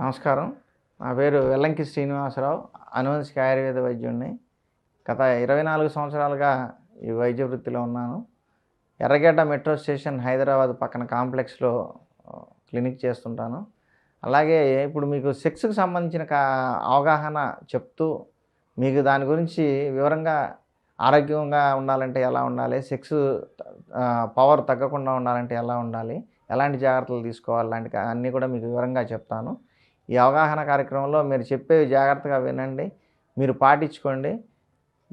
నమస్కారం. నా పేరు వెల్లంకి శ్రీనివాసరావు అనువంశిక ఆయుర్వేద వైద్యుడిని గత ఇరవై నాలుగు సంవత్సరాలుగా ఈ వైద్య వృత్తిలో ఉన్నాను. ఎర్రగడ్డ మెట్రో స్టేషన్ హైదరాబాద్ పక్కన కాంప్లెక్స్లో క్లినిక్ చేస్తుంటాను. అలాగే ఇప్పుడు మీకు సెక్స్కి సంబంధించిన కా అవగాహన చెప్తూ మీకు దాని గురించి వివరంగా ఆరోగ్యంగా ఉండాలంటే ఎలా ఉండాలి సెక్స్ పవర్ తగ్గకుండా ఉండాలంటే ఎలా ఉండాలి ఎలాంటి జాగ్రత్తలు తీసుకోవాలి లాంటి అన్నీ కూడా మీకు వివరంగా చెప్తాను. ఈ అవగాహన కార్యక్రమంలో మీరు చెప్పేవి జాగ్రత్తగా వినండి. మీరు పాటించుకోండి.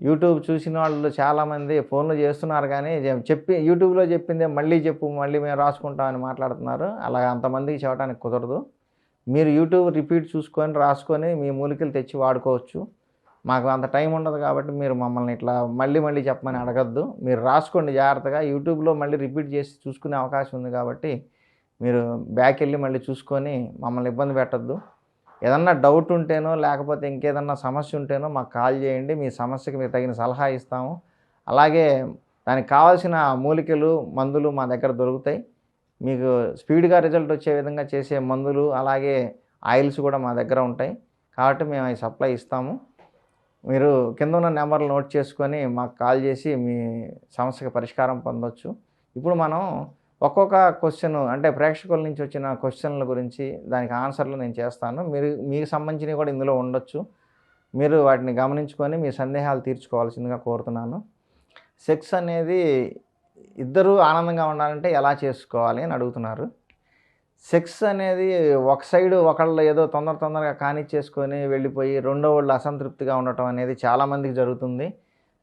యూట్యూబ్ చూసిన వాళ్ళు చాలామంది ఫోన్లు చేస్తున్నారు కానీ చెప్పి యూట్యూబ్లో చెప్పిందే మళ్ళీ చెప్పు మళ్ళీ మేము రాసుకుంటామని మాట్లాడుతున్నారు. అలా అంతమందికి చెప్పడానికి కుదరదు. మీరు యూట్యూబ్ రిపీట్ చూసుకొని రాసుకొని మీ మూలికలు తెచ్చి వాడుకోవచ్చు. మాకు అంత టైం ఉండదు కాబట్టి మీరు మమ్మల్ని ఇట్లా మళ్ళీ మళ్ళీ చెప్పమని అడగద్దు. మీరు రాసుకోండి జాగ్రత్తగా. యూట్యూబ్లో మళ్ళీ రిపీట్ చేసి చూసుకునే అవకాశం ఉంది కాబట్టి మీరు బ్యాక్ వెళ్ళి మళ్ళీ చూసుకొని మమ్మల్ని ఇబ్బంది పెట్టద్దు. ఏదన్నా డౌట్ ఉంటేనో లేకపోతే ఇంకేదన్నా సమస్య ఉంటేనో మాకు కాల్ చేయండి. మీ సమస్యకి మీరు తగిన సలహా ఇస్తాము. అలాగే దానికి కావాల్సిన మూలికలు మందులు మా దగ్గర దొరుకుతాయి. మీకు స్పీడ్గా రిజల్ట్ వచ్చే విధంగా చేసే మందులు అలాగే ఆయిల్స్ కూడా మా దగ్గర ఉంటాయి. కాబట్టి మేము అవి సప్లై ఇస్తాము. మీరు కింద ఉన్న నెంబర్లు నోట్ చేసుకొని మాకు కాల్ చేసి మీ సమస్యకి పరిష్కారం పొందొచ్చు. ఇప్పుడు మనం ఒక్కొక్క క్వశ్చన్ అంటే ప్రేక్షకుల నుంచి వచ్చిన క్వశ్చన్ల గురించి దానికి ఆన్సర్లు నేను చేస్తాను. మీరు మీకు సంబంధించినవి కూడా ఇందులో ఉండొచ్చు. మీరు వాటిని గమనించుకొని మీ సందేహాలు తీర్చుకోవాల్సిందిగా కోరుతున్నాను. సెక్స్ అనేది ఇద్దరూ ఆనందంగా ఉండాలంటే ఎలా చేసుకోవాలి అని అడుగుతున్నారు. సెక్స్ అనేది ఒక సైడ్ ఒకళ్ళు ఏదో తొందర తొందరగా కానిచ్చేసుకొని వెళ్ళిపోయి రెండో వాళ్ళు అసంతృప్తిగా ఉండటం అనేది చాలామందికి జరుగుతుంది.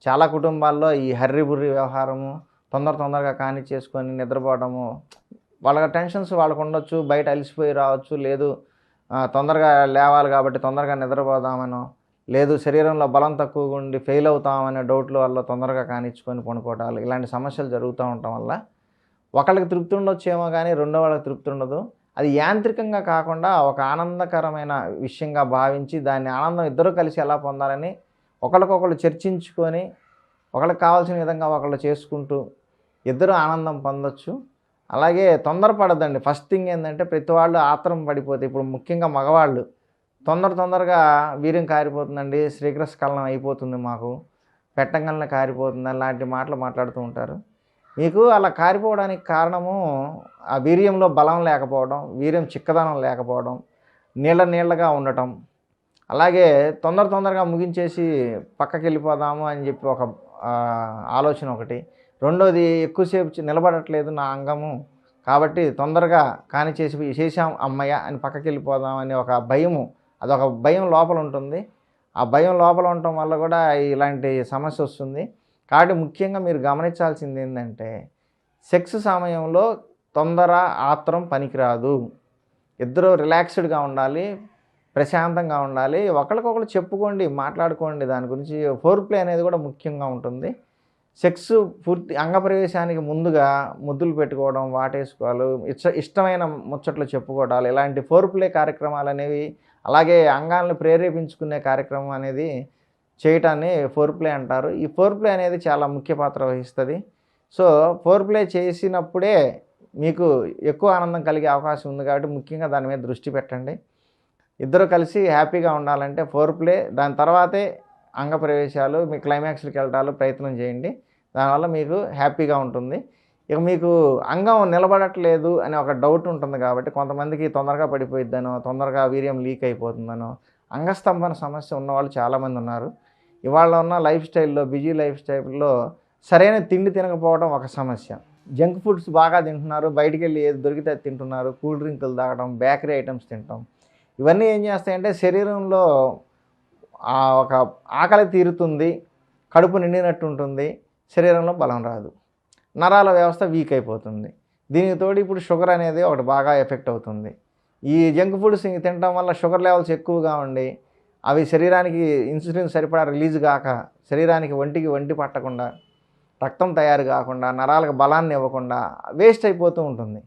చాలా కుటుంబాల్లో ఈ హర్రి బుర్రి వ్యవహారము తొందర తొందరగా కానిచ్చేసుకొని నిద్రపోవడము. వాళ్ళకి టెన్షన్స్ వాళ్ళకు ఉండొచ్చు బయట అలసిపోయి రావచ్చు లేదు తొందరగా లేవాలి కాబట్టి తొందరగా నిద్రపోదామనో లేదు శరీరంలో బలం తక్కువగా ఉండి ఫెయిల్ అవుతామనే డౌట్ల వల్ల తొందరగా కానిచ్చుకొని పనుకోవటాలు ఇలాంటి సమస్యలు జరుగుతూ ఉండటం వల్ల ఒకళ్ళకి తృప్తి ఉండొచ్చేమో కానీ రెండో వాళ్ళకి తృప్తి ఉండదు. అది యాంత్రికంగా కాకుండా ఒక ఆనందకరమైన విషయంగా భావించి దాన్ని ఆనందం ఇద్దరు కలిసి ఎలా పొందాలని ఒకరికొకళ్ళు చర్చించుకొని ఒకళ్ళకి కావాల్సిన విధంగా ఒకళ్ళు చేసుకుంటూ ఇద్దరు ఆనందం పొందొచ్చు. అలాగే తొందరపడద్దండి. ఫస్ట్ థింగ్ ఏంటంటే ప్రతి వాళ్ళు ఆత్రం పడిపోతే ఇప్పుడు ముఖ్యంగా మగవాళ్ళు తొందర తొందరగా వీర్యం కారిపోతుందండి. శ్రీకృష్ణకలనం అయిపోతుంది మాకు. పెట్టంగలన కారిపోతుంది అలాంటి మాటలు మాట్లాడుతూ ఉంటారు. మీకు అలా కారిపోవడానికి కారణము ఆ వీర్యంలో బలం లేకపోవడం వీర్యం చిక్కదనం లేకపోవడం నీళ్ళ నీళ్ళగా ఉండటం. అలాగే తొందర తొందరగా ముగించేసి పక్కకి వెళ్ళిపోదాము అని చెప్పి ఒక ఆలోచన ఒకటి. రెండోది ఎక్కువసేపు నిలబడట్లేదు నా అంగము. కాబట్టి తొందరగా కాని చేసి చేసాం అమ్మయ్య అని పక్కకి వెళ్ళిపోదాం అనే ఒక భయము. అదొక భయం లోపల ఉంటుంది. ఆ భయం లోపల ఉండటం వల్ల కూడా ఇలాంటి సమస్య వస్తుంది. కాబట్టి ముఖ్యంగా మీరు గమనించాల్సింది ఏంటంటే సెక్స్ సమయంలో తొందర ఆత్రం పనికిరాదు. ఇద్దరు రిలాక్స్డ్గా ఉండాలి ప్రశాంతంగా ఉండాలి. ఒకరికొకరు చెప్పుకోండి మాట్లాడుకోండి. దాని గురించి ఫోర్ ప్లే అనేది కూడా ముఖ్యంగా ఉంటుంది. సెక్స్ పూర్తి అంగప్రవేశానికి ముందుగా ముద్దులు పెట్టుకోవడం వాటేసుకోవాలి ఇష్ట ఇష్టమైన ముచ్చట్లు చెప్పుకోవడాలు ఇలాంటి ఫోర్ ప్లే కార్యక్రమాలు అనేవి అలాగే అంగాలను ప్రేరేపించుకునే కార్యక్రమం అనేది చేయటాన్ని ఫోర్ ప్లే అంటారు. ఈ ఫోర్ ప్లే అనేది చాలా ముఖ్య పాత్ర వహిస్తుంది. సో ఫోర్ ప్లే చేసినప్పుడే మీకు ఎక్కువ ఆనందం కలిగే అవకాశం ఉంది కాబట్టి ముఖ్యంగా దాని మీద దృష్టి పెట్టండి. ఇద్దరు కలిసి హ్యాపీగా ఉండాలంటే ఫోర్ ప్లే దాని తర్వాతే అంగ ప్రవేశాలు మీ క్లైమాక్స్కి వెళ్ళటాలు ప్రయత్నం చేయండి. దానివల్ల మీకు హ్యాపీగా ఉంటుంది. ఇక మీకు అంగం నిలబడట్లేదు అనే ఒక డౌట్ ఉంటుంది కాబట్టి కొంతమందికి తొందరగా పడిపోయిద్దనో తొందరగా వీర్యం లీక్ అయిపోతుందనో అంగస్తంభన సమస్య ఉన్నవాళ్ళు చాలామంది ఉన్నారు. ఇవాళ ఉన్న లైఫ్ స్టైల్లో బిజీ లైఫ్ స్టైల్లో సరైన తిండి తినకపోవడం ఒక సమస్య. జంక్ ఫుడ్స్ బాగా తింటున్నారు బయటికి వెళ్ళి ఏది దొరికితే తింటున్నారు కూల్ డ్రింకులు తాగడం బేకరీ ఐటమ్స్ తింటాం. ఇవన్నీ ఏం చేస్తాయంటే శరీరంలో ఆ ఒక ఆకలి తీరుతుంది కడుపు నిండినట్టు ఉంటుంది శరీరంలో బలం రాదు. నరాల వ్యవస్థ వీక్ అయిపోతుంది. దీనికి తోడు ఇప్పుడు షుగర్ అనేది ఒకటి బాగా ఎఫెక్ట్ అవుతుంది. ఈ జంక్ ఫుడ్స్ తినడం వల్ల షుగర్ లెవెల్స్ ఎక్కువగా ఉండి అవి శరీరానికి ఇన్సులిన్ సరిపడా రిలీజ్ కాక శరీరానికి ఒంటికి ఒంటి పట్టకుండా రక్తం తయారు కాకుండా నరాలకు బలాన్ని ఇవ్వకుండా వేస్ట్ అయిపోతూ ఉంటుంది.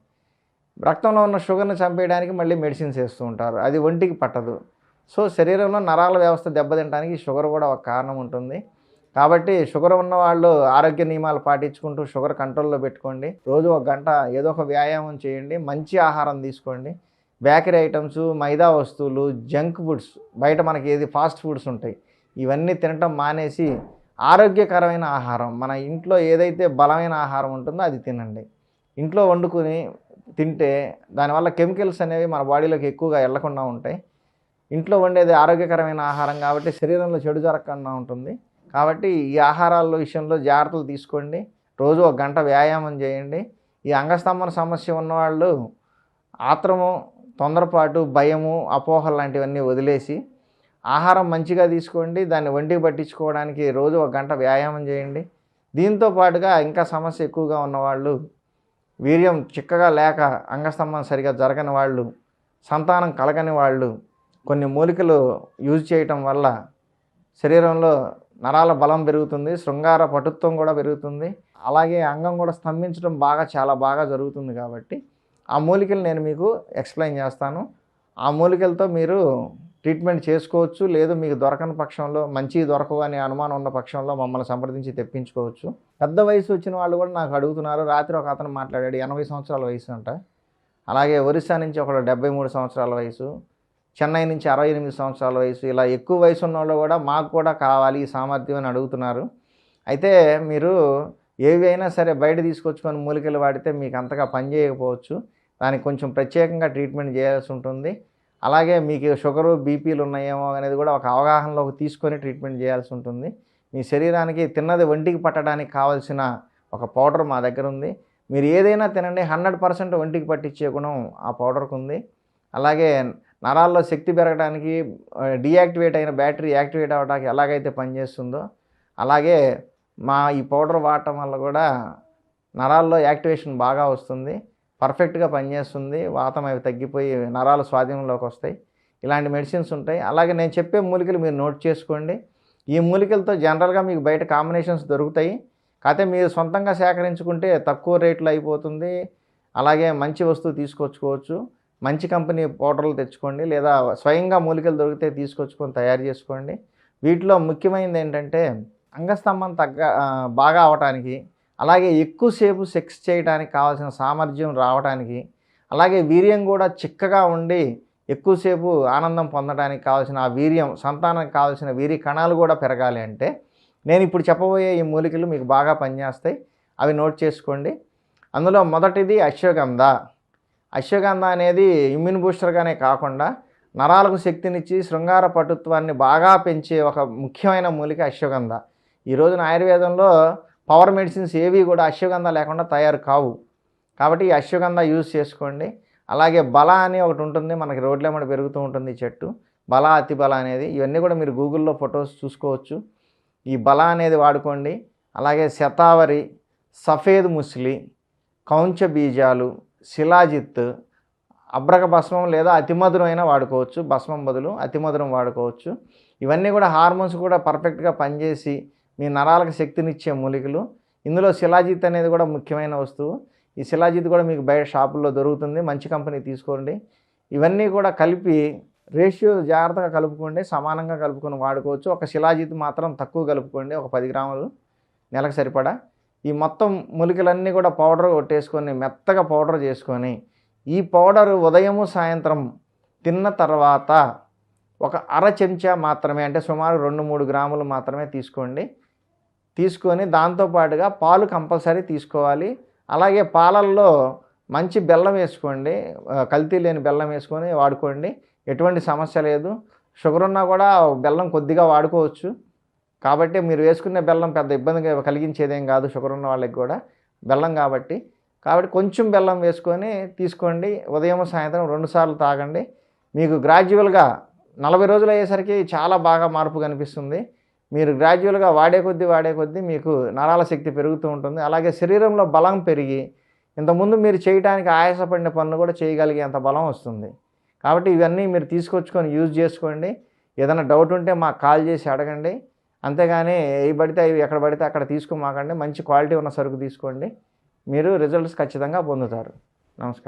రక్తంలో ఉన్న షుగర్ని చంపేయడానికి మళ్ళీ మెడిసిన్స్ వేస్తూ ఉంటారు. అది ఒంటికి పట్టదు. సో శరీరంలో నరాల వ్యవస్థ దెబ్బతింటానికి షుగర్ కూడా ఒక కారణం ఉంటుంది. కాబట్టి షుగర్ ఉన్న వాళ్ళు ఆరోగ్య నియమాలు పాటించుకుంటూ షుగర్ కంట్రోల్లో పెట్టుకోండి. రోజు ఒక గంట ఏదో ఒక వ్యాయామం చేయండి. మంచి ఆహారం తీసుకోండి. బేకరీ ఐటమ్స్ మైదా వస్తువులు జంక్ ఫుడ్స్ బయట మనకి ఏది ఫాస్ట్ ఫుడ్స్ ఉంటాయి. ఇవన్నీ తినటం మానేసి ఆరోగ్యకరమైన ఆహారం మన ఇంట్లో ఏదైతే బలమైన ఆహారం ఉంటుందో అది తినండి. ఇంట్లో వండుకుని తింటే దానివల్ల కెమికల్స్ అనేవి మన బాడీలోకి ఎక్కువగా వెళ్ళకుండా ఉంటాయి. ఇంట్లో వండేది ఆరోగ్యకరమైన ఆహారం కాబట్టి శరీరంలో చెడు జరగకుండా ఉంటుంది. కాబట్టి ఈ ఆహారాల విషయంలో జాగ్రత్తలు తీసుకోండి. రోజు ఒక గంట వ్యాయామం చేయండి. ఈ అంగస్తంభన సమస్య ఉన్నవాళ్ళు ఆత్రము తొందరపాటు భయము అపోహలు లాంటివన్నీ వదిలేసి ఆహారం మంచిగా తీసుకోండి. దాన్ని వంటికి పట్టించుకోవడానికి రోజు ఒక గంట వ్యాయామం చేయండి. దీంతో పాటుగా ఇంకా సమస్య ఎక్కువగా ఉన్నవాళ్ళు వీర్యం చిక్కగా లేక అంగస్తంభం సరిగా జరగని వాళ్ళు సంతానం కలగని వాళ్ళు కొన్ని మూలికలు యూజ్ చేయటం వల్ల శరీరంలో నరాల బలం పెరుగుతుంది శృంగార పటుత్వం కూడా పెరుగుతుంది. అలాగే అంగం కూడా స్తంభించడం బాగా చాలా బాగా జరుగుతుంది కాబట్టి ఆ మూలికలు నేను మీకు ఎక్స్ప్లెయిన్ చేస్తాను. ఆ మూలికలతో మీరు ట్రీట్మెంట్ చేసుకోవచ్చు లేదు మీకు దొరకని పక్షంలో మంచి దొరకవు అనే అనుమానం ఉన్న పక్షంలో మమ్మల్ని సంప్రదించి తెప్పించుకోవచ్చు. పెద్ద వయసు వచ్చిన వాళ్ళు కూడా నాకు అడుగుతున్నారు. రాత్రి ఒక అతను మాట్లాడాడు ఎనభై సంవత్సరాల వయసు అంట. అలాగే ఒరిస్సా నుంచి ఒకడు డెబ్బై మూడు సంవత్సరాల వయసు. చెన్నై నుంచి అరవై ఎనిమిది సంవత్సరాల వయసు ఇలా ఎక్కువ వయసు ఉన్న వాళ్ళు కూడా మాకు కూడా కావాలి ఈ సామర్థ్యం అని అడుగుతున్నారు. అయితే మీరు ఏవి అయినా సరే బయట తీసుకొచ్చుకొని మూలికలు వాడితే మీకు అంతగా పనిచేయకపోవచ్చు దానికి కొంచెం ప్రత్యేకంగా ట్రీట్మెంట్ చేయాల్సి ఉంటుంది. అలాగే మీకు షుగరు బీపీలు ఉన్నాయేమో అనేది కూడా ఒక అవగాహనలోకి తీసుకొని ట్రీట్మెంట్ చేయాల్సి ఉంటుంది. మీ శరీరానికి తిన్నది ఒంటికి పట్టడానికి కావాల్సిన ఒక పౌడర్ మా దగ్గర ఉంది. మీరు ఏదైనా తినండి హండ్రెడ్ పర్సెంట్ ఒంటికి పట్టించే గుణం ఆ పౌడర్కి ఉంది. అలాగే నరాల్లో శక్తి పెరగడానికి డియాక్టివేట్ అయిన బ్యాటరీ యాక్టివేట్ అవ్వడానికి ఎలాగైతే పనిచేస్తుందో అలాగే మా ఈ పౌడర్ వాడటం వల్ల కూడా నరాల్లో యాక్టివేషన్ బాగా వస్తుంది పర్ఫెక్ట్గా పనిచేస్తుంది వాతం అవి తగ్గిపోయి నరాలు స్వాధీనంలోకి వస్తాయి. ఇలాంటి మెడిసిన్స్ ఉంటాయి. అలాగే నేను చెప్పే మూలికలు మీరు నోట్ చేసుకోండి. ఈ మూలికలతో జనరల్గా మీకు బయట కాంబినేషన్స్ దొరుకుతాయి. కాకపోతే మీరు సొంతంగా సేకరించుకుంటే తక్కువ రేట్లు అయిపోతుంది. అలాగే మంచి వస్తువు తీసుకొచ్చుకోవచ్చు మంచి కంపెనీ పౌడర్లు తెచ్చుకోండి లేదా స్వయంగా మూలికలు దొరికితే తీసుకొచ్చుకొని తయారు చేసుకోండి. వీటిలో ముఖ్యమైనది ఏంటంటే అంగస్తంభం తగ్గ బాగా అవటానికి అలాగే ఎక్కువసేపు సెక్స్ చేయడానికి కావాల్సిన సామర్థ్యం రావడానికి అలాగే వీర్యం కూడా చిక్కగా ఉండి ఎక్కువసేపు ఆనందం పొందడానికి కావాల్సిన ఆ వీర్యం సంతానానికి కావాల్సిన వీర్య కణాలు కూడా పెరగాలి అంటే నేను ఇప్పుడు చెప్పబోయే ఈ మూలికలు మీకు బాగా పనిచేస్తాయి. అవి నోట్ చేసుకోండి. అందులో మొదటిది అశ్వగంధ. అశ్వగంధ అనేది ఇమ్యూన్ బూస్టర్గానే కాకుండా నరాలకు శక్తినిచ్చి శృంగార పటుత్వాన్ని బాగా పెంచే ఒక ముఖ్యమైన మూలిక అశ్వగంధ. ఈ రోజున ఆయుర్వేదంలో పవర్ మెడిసిన్స్ ఏవి కూడా అశ్వగంధ లేకుండా తయారు కావు. కాబట్టి ఈ అశ్వగంధ యూజ్ చేసుకోండి. అలాగే బల అని ఒకటి ఉంటుంది మనకి రోడ్ల వెంబడి పెరుగుతూ ఉంటుంది ఈ చెట్టు. బల అతి బల అనేది ఇవన్నీ కూడా మీరు గూగుల్లో ఫొటోస్ చూసుకోవచ్చు. ఈ బల అనేది వాడుకోండి. అలాగే శతావరి సఫేద్ ముస్లి కౌంచ బీజాలు శిలాజిత్ అబ్రక భస్మం లేదా అతిమధురం వాడుకోవచ్చు భస్మం బదులు అతిమధురం వాడుకోవచ్చు. ఇవన్నీ కూడా హార్మోన్స్ కూడా పర్ఫెక్ట్గా పనిచేసి మీ నరాలకు శక్తినిచ్చే మూలికలు. ఇందులో శిలాజిత్ అనేది కూడా ముఖ్యమైన వస్తువు. ఈ శిలాజిత్ కూడా మీకు బయట షాపుల్లో దొరుకుతుంది. మంచి కంపెనీ తీసుకోండి. ఇవన్నీ కూడా కలిపి రేషియో జాగ్రత్తగా కలుపుకోండి. సమానంగా కలుపుకొని వాడుకోవచ్చు. ఒక శిలాజిత్ మాత్రం తక్కువ కలుపుకోండి. ఒక పది గ్రాములు నెలకు సరిపడా. ఈ మొత్తం మూలికలన్నీ కూడా పౌడర్ కొట్టేసుకొని మెత్తగా పౌడర్ చేసుకొని ఈ పౌడర్ ఉదయము సాయంత్రం తిన్న తర్వాత ఒక అర చెంచా మాత్రమే అంటే సుమారు రెండు మూడు గ్రాములు మాత్రమే తీసుకోండి. తీసుకొని దాంతోపాటుగా పాలు కంపల్సరీ తీసుకోవాలి. అలాగే పాలల్లో మంచి బెల్లం వేసుకోండి. కల్తీ లేని బెల్లం వేసుకొని వాడుకోండి. ఎటువంటి సమస్య లేదు. షుగర్ ఉన్నా కూడా బెల్లం కొద్దిగా వాడుకోవచ్చు. కాబట్టి మీరు వేసుకునే బెల్లం పెద్ద ఇబ్బంది కలిగించేదేం కాదు షుగర్ ఉన్న వాళ్ళకి కూడా. బెల్లం కాబట్టి. కాబట్టి కొంచెం బెల్లం వేసుకొని తీసుకోండి. ఉదయం సాయంత్రం రెండుసార్లు తాగండి. మీకు గ్రాడ్యువల్గా నలభై రోజులు అయ్యేసరికి చాలా బాగా మార్పు కనిపిస్తుంది. మీరు గ్రాడ్యువల్గా వాడే కొద్దీ వాడే కొద్దీ మీకు నరాల శక్తి పెరుగుతూ ఉంటుంది. అలాగే శరీరంలో బలం పెరిగి ఇంతకుముందు మీరు చేయడానికి ఆయాసపడిన పనులు కూడా చేయగలిగేంత బలం వస్తుంది. కాబట్టి ఇవన్నీ మీరు తీసుకొచ్చుకొని యూజ్ చేసుకోండి. ఏదైనా డౌట్ ఉంటే మాకు కాల్ చేసి అడగండి. అంతేగాని ఏ పడితే అవి ఎక్కడ పడితే అక్కడ తీసుకోమాకండి. మంచి క్వాలిటీ ఉన్న సరుకు తీసుకోండి. మీరు రిజల్ట్స్ ఖచ్చితంగా పొందుతారు. నమస్కారం.